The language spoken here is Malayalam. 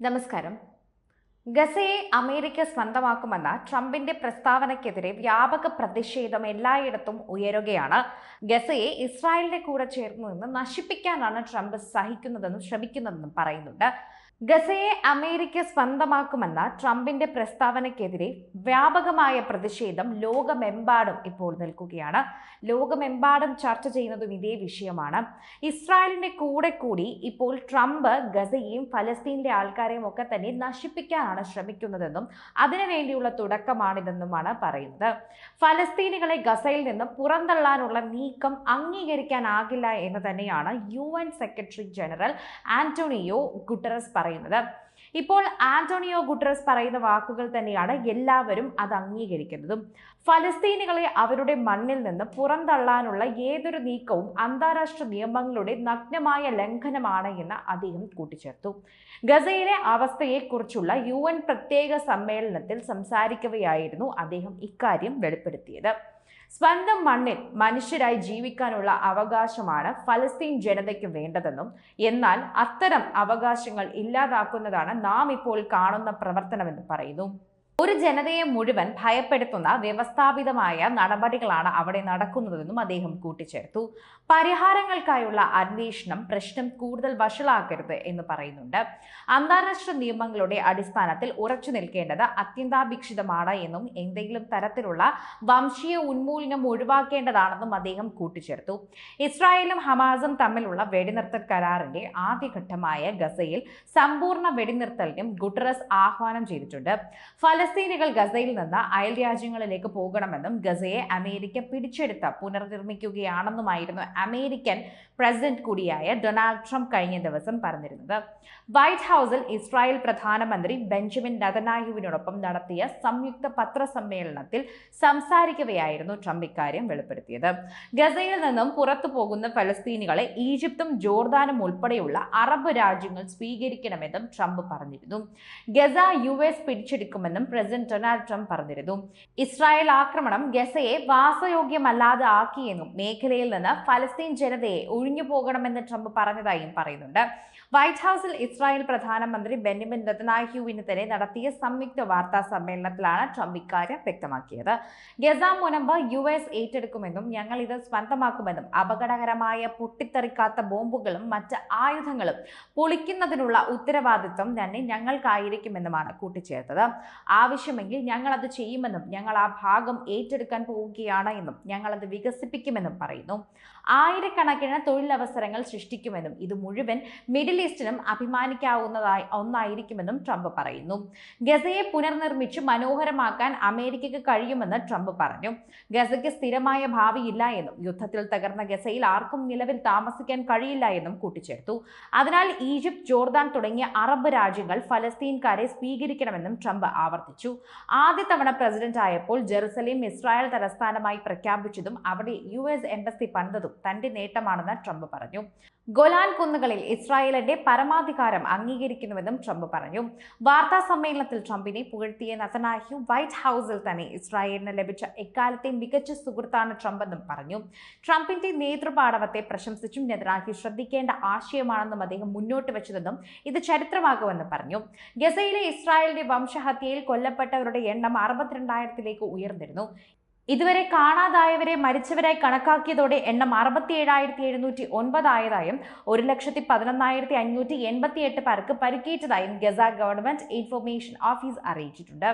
നമസ്കാരം. ഗസയെ അമേരിക്ക സ്വന്തമാക്കുമെന്ന ട്രംപിന്റെ പ്രസ്താവനയ്ക്കെതിരെ വ്യാപക പ്രതിഷേധം എല്ലായിടത്തും ഉയരുകയാണ്. ഗസയെ ഇസ്രായേലിന്റെ കൂടെ ചേർന്നു നിന്ന് നശിപ്പിക്കാനാണ് ട്രംപ് സഹിക്കുന്നതെന്നും ശ്രമിക്കുന്നതെന്നും പറയുന്നുണ്ട്. ഗസയെ അമേരിക്ക സ്വന്തമാക്കുമെന്ന ട്രംപിന്റെ പ്രസ്താവനയ്ക്കെതിരെ വ്യാപകമായ പ്രതിഷേധം ലോകമെമ്പാടും ഇപ്പോൾ നിൽക്കുകയാണ്. ലോകമെമ്പാടും ചർച്ച ചെയ്യുന്നതും ഇതേ വിഷയമാണ്. ഇസ്രായേലിന്റെ കൂടെ കൂടി ഇപ്പോൾ ട്രംപ് ഗസയെയും ഫലസ്തീനിലെ ആൾക്കാരെയും ഒക്കെ തന്നെ നശിപ്പിക്കാനാണ് ശ്രമിക്കുന്നതെന്നും അതിനുവേണ്ടിയുള്ള തുടക്കമാണിതെന്നുമാണ് പറയുന്നത്. ഫലസ്തീനികളെ ഗസയിൽ നിന്ന് പുറന്തള്ളാനുള്ള നീക്കം അംഗീകരിക്കാനാകില്ല എന്ന് തന്നെയാണ് UN secretary general Antonio Guterres പറയുന്നത്. ഇപ്പോൾ ആന്റോണിയോ ഗുട്ടറസ് പറയുന്ന വാക്കുകൾ തന്നെയാണ് എല്ലാവരും അത് അംഗീകരിക്കുന്നതും. ഫലസ്തീനികളെ അവരുടെ മണ്ണിൽ നിന്ന് പുറന്തള്ളാനുള്ള ഏതൊരു നീക്കവും അന്താരാഷ്ട്ര നിയമങ്ങളുടെ നഗ്നമായ ലംഘനമാണ് എന്ന് അദ്ദേഹം കൂട്ടിച്ചേർത്തു. ഗസയിലെ അവസ്ഥയെക്കുറിച്ചുള്ള യു എൻ പ്രത്യേക സമ്മേളനത്തിൽ സംസാരിക്കവെയായിരുന്നു അദ്ദേഹം ഇക്കാര്യം വെളിപ്പെടുത്തിയത്. സ്വന്തം മണ്ണിൽ മനുഷ്യരായി ജീവിക്കാനുള്ള അവകാശമാണ് ഫലസ്തീൻ ജനതയ്ക്ക് വേണ്ടതെന്നും എന്നാൽ അത്തരം അവകാശങ്ങൾ ഇല്ലാതാക്കുന്നതാണ് നാം ഇപ്പോൾ കാണുന്ന പ്രവർത്തനമെന്ന് പറയുന്നു. ഒരു ജനതയെ മുഴുവൻ ഭയപ്പെടുത്തുന്ന വ്യവസ്ഥാപിതമായ നടപടികളാണ് അവിടെ നടക്കുന്നതെന്നും അദ്ദേഹം കൂട്ടിച്ചേർത്തു. പരിഹാരങ്ങൾക്കായുള്ള അന്വേഷണം പ്രശ്നം കൂടുതൽ വഷളാക്കരുത് എന്ന് പറയുന്നുണ്ട്. അന്താരാഷ്ട്ര നിയമങ്ങളുടെ അടിസ്ഥാനത്തിൽ ഉറച്ചു നിൽക്കേണ്ടത് അത്യന്താപേക്ഷിതമാണ് എന്നും എന്തെങ്കിലും തരത്തിലുള്ള വംശീയ ഉന്മൂലനം ഒഴിവാക്കേണ്ടതാണെന്നും അദ്ദേഹം കൂട്ടിച്ചേർത്തു. ഇസ്രായേലും ഹമാസും തമ്മിലുള്ള വെടിനിർത്തൽ കരാറിന്റെ ആദ്യഘട്ടമായ ഗസയിൽ സമ്പൂർണ വെടിനിർത്തലിനും ഗുട്ടറസ് ആഹ്വാനം ചെയ്തിട്ടുണ്ട്. ഫലസ്തീനികൾ ഗസയിൽ നിന്ന് അയൽ രാജ്യങ്ങളിലേക്ക് പോകണമെന്നും ഗസയെ അമേരിക്ക പിടിച്ചെടുത്ത് പുനർനിർമ്മിക്കുകയാണെന്നുമായിരുന്നു അമേരിക്കൻ പ്രസിഡന്റ് കൂടിയായ ഡൊണാൾഡ് ട്രംപ് കഴിഞ്ഞ ദിവസം പറഞ്ഞിരുന്നത്. വൈറ്റ് ഹൗസിൽ ഇസ്രായേൽ പ്രധാനമന്ത്രി ബെഞ്ചമിൻ നതനായുവിനോടൊപ്പം നടത്തിയ സംയുക്ത പത്രസമ്മേളനത്തിൽ സംസാരിക്കവെയായിരുന്നു ട്രംപ് ഇക്കാര്യം വെളിപ്പെടുത്തിയത്. ഗസയിൽ നിന്നും പുറത്തു പോകുന്ന ഫലസ്തീനികളെ ഈജിപ്തും ജോർദാനും ഉൾപ്പെടെയുള്ള അറബ് രാജ്യങ്ങൾ സ്വീകരിക്കണമെന്നും ട്രംപ് പറഞ്ഞിരുന്നു. ഗസ യു എസ് പിടിച്ചെടുക്കുമെന്നും പ്രസിഡന്റ് ഡൊണാൾഡ് ട്രംപ് പറഞ്ഞിരുന്നു. ഇസ്രായേൽ ആക്രമണം ഗസയെ വാസയോഗ്യമല്ലാതെ ആക്കിയെന്നും മേഖലയിൽ നിന്ന് ഫലസ്തീൻ ജനതയെ ഒഴിഞ്ഞു പോകണമെന്ന് ട്രംപ് പറഞ്ഞതായും പറയുന്നുണ്ട്. വൈറ്റ് ഹൌസിൽ ഇസ്രായേൽ പ്രധാനമന്ത്രി ബെന്യമിൻ തന്നെ നടത്തിയ സംയുക്ത വാർത്താ സമ്മേളനത്തിലാണ് ട്രംപ് ഇക്കാര്യം വ്യക്തമാക്കിയത്. ഗസ മുനമ്പ് യു എസ് ഏറ്റെടുക്കുമെന്നും ഞങ്ങൾ ഇത് സ്വന്തമാക്കുമെന്നും അപകടകരമായ പൊട്ടിത്തെറിക്കാത്ത ബോംബുകളും മറ്റ് ആയുധങ്ങളും പൊളിക്കുന്നതിനുള്ള ഉത്തരവാദിത്വം തന്നെ ഞങ്ങൾക്കായിരിക്കുമെന്നുമാണ് കൂട്ടിച്ചേർത്തത്. ആവശ്യമെങ്കിൽ ഞങ്ങളത് ചെയ്യുമെന്നും ഞങ്ങൾ ആ ഭാഗം ഏറ്റെടുക്കാൻ പോവുകയാണ് എന്നും ഞങ്ങളത് വികസിപ്പിക്കുമെന്നും പറയുന്നു. ആയിരക്കണക്കിന് തൊഴിലവസരങ്ങൾ സൃഷ്ടിക്കുമെന്നും ഇത് മുഴുവൻ മിഡിൽ ഈസ്റ്റിനും അഭിമാനിക്കാവുന്നതായി ഒന്നായിരിക്കുമെന്നും ട്രംപ് പറയുന്നു. ഗസയെ പുനർനിർമ്മിച്ച് മനോഹരമാക്കാൻ അമേരിക്കയ്ക്ക് കഴിയുമെന്ന് ട്രംപ് പറഞ്ഞു. ഗസയ്ക്ക് സ്ഥിരമായ ഭാവിയില്ല എന്നും യുദ്ധത്തിൽ തകർന്ന ഗസയിൽ ആർക്കും നിലവിൽ താമസിക്കാൻ കഴിയില്ല എന്നും കൂട്ടിച്ചേർത്തു. അതിനാൽ ഈജിപ്ത് ജോർദാൻ തുടങ്ങിയ അറബ് രാജ്യങ്ങൾ ഫലസ്തീൻകാരെ സ്വീകരിക്കണമെന്നും ട്രംപ് ആവർത്തിച്ചു. ആദ്യ തവണ പ്രസിഡന്റ് ആയപ്പോൾ ജെറുസലേം ഇസ്രായേൽ തലസ്ഥാനമായി പ്രഖ്യാപിച്ചതും അവിടെ യു എസ് എംബസി പണിതതും തന്റെ നേട്ടമാണെന്ന് ട്രംപ് പറഞ്ഞു. ഗൊലാൻ കുന്നുകളിൽ ഇസ്രായേലിന്റെ പരമാധികാരം അംഗീകരിക്കുന്നുവെന്നും ട്രംപ് പറഞ്ഞു. വാർത്താ സമ്മേളനത്തിൽ ട്രംപിനെ പുകഴ്ത്തിയ നതനാഹ്യു വൈറ്റ് ഹൗസിൽ തന്നെ ഇസ്രായേലിന് ലഭിച്ച എക്കാലത്തെ മികച്ച സുഹൃത്താണ് ട്രംപ് എന്നും പറഞ്ഞു. ട്രംപിന്റെ നേതൃപാടവത്തെ പ്രശംസിച്ചും നെതനാഹ്യു ശ്രദ്ധിക്കേണ്ട ആശയമാണെന്നും അദ്ദേഹം മുന്നോട്ട് വെച്ചതെന്നും ഇത് ചരിത്രമാകുമെന്നും പറഞ്ഞു. ഗസയിലെ ഇസ്രായേലിന്റെ വംശഹത്യയിൽ കൊല്ലപ്പെട്ടവരുടെ എണ്ണം അറുപത്തിരണ്ടായിരത്തിലേക്ക് ഉയർന്നിരുന്നു. ഇതുവരെ കാണാതായവരെ മരിച്ചവരായി കണക്കാക്കിയതോടെ എണ്ണം അറുപത്തി ഏഴായിരത്തി എഴുന്നൂറ്റി ഒൻപതായതായും ഒരു ലക്ഷത്തി പതിനൊന്നായിരത്തി അഞ്ഞൂറ്റി എൺപത്തി എട്ട് പേർക്ക് പരിക്കേറ്റതായും ഗസ ഗവൺമെന്റ് ഇൻഫർമേഷൻ ഓഫീസ് അറിയിച്ചിട്ടുണ്ട്.